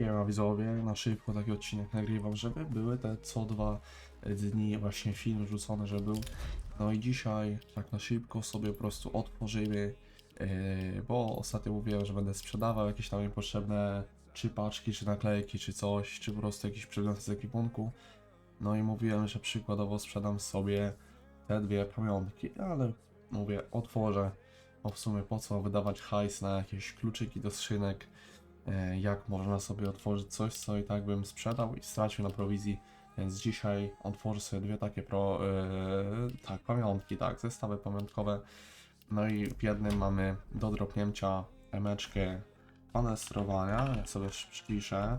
Nie ma widzowie, na szybko taki odcinek nagrywam, żeby były te co dwa dni właśnie film rzucony, że był. No i dzisiaj tak na szybko sobie po prostu otworzymy, yy, bo ostatnio mówiłem, że będę sprzedawał jakieś tam niepotrzebne czy paczki, czy naklejki, czy coś, czy po prostu jakieś przedmioty z ekwipunku. No i mówiłem, że przykładowo sprzedam sobie te dwie pamiątki, ale mówię, otworzę, bo w sumie po co wydawać hajs na jakieś kluczyki do skrzynek, jak można sobie otworzyć coś, co i tak bym sprzedał i stracił na prowizji, więc dzisiaj otworzę sobie dwie takie pro, e, tak, pamiątki, tak, zestawy pamiątkowe, no i w jednym mamy do dropnięcia emeczkę panel sterowania, ja sobie przyciszę,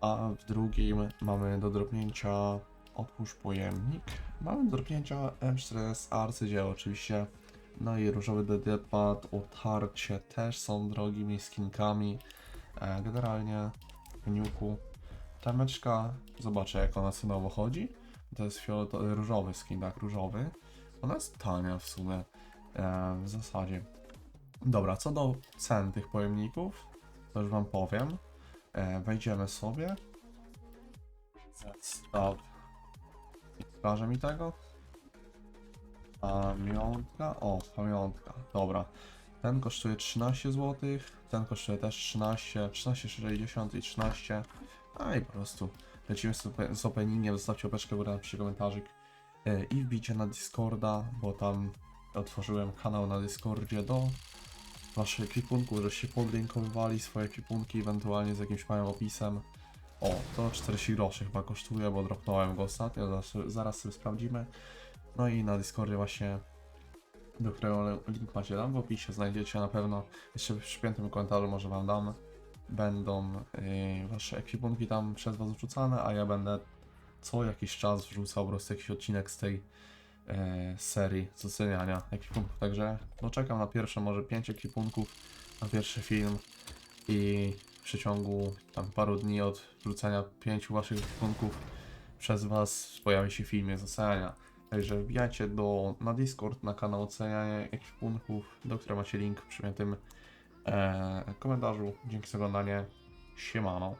a w drugim mamy do dropnięcia otwórz pojemnik, mamy do dropnięcia M4S arcydzieło oczywiście, no i różowy DD-pad, otarcie też są drogimi skinkami. E, generalnie w niuku tameczka, zobaczę jak ona cenowo chodzi. To jest fiolet, różowy skin, tak, różowy. Ona jest tania w sumie, e, w zasadzie. Dobra, co do cen tych pojemników, to już wam powiem. E, wejdziemy sobie. Zestaw. Pokaże mi tego. Pamiątka, o, pamiątka, dobra. Ten kosztuje 13 zł, ten kosztuje też 13, 13,60 i 13. A i po prostu lecimy z, ope- z openingiem, zostawcie opeczkę w górę, napiszcie komentarzyk e, i wbicie na Discorda, bo tam otworzyłem kanał na Discordzie do waszych ekwipunków, żeście podlinkowywali swoje ekwipunki, ewentualnie z jakimś małym opisem. O, to 40 groszy chyba kosztuje, bo dropnąłem go ostatnio, zaraz, zaraz sobie sprawdzimy. No i na Discordzie właśnie, do którego link macie tam w opisie, znajdziecie na pewno, jeszcze w przypiętym komentarzu może wam dam, będą yy, wasze ekwipunki tam przez was wrzucane, a ja będę co jakiś czas wrzucał po prostu jakiś odcinek z tej yy, serii z oceniania ekwipunków, także no czekam na pierwsze może 5 ekwipunków, na pierwszy film i w przeciągu tam paru dni od wrzucenia pięciu waszych ekwipunków przez was pojawi się film z oceniania. Także wbijajcie do, na Discord, na kanał oceniania ekwipunków, do którego macie link w przypiętym e, komentarzu. Dzięki za oglądanie. Siemano.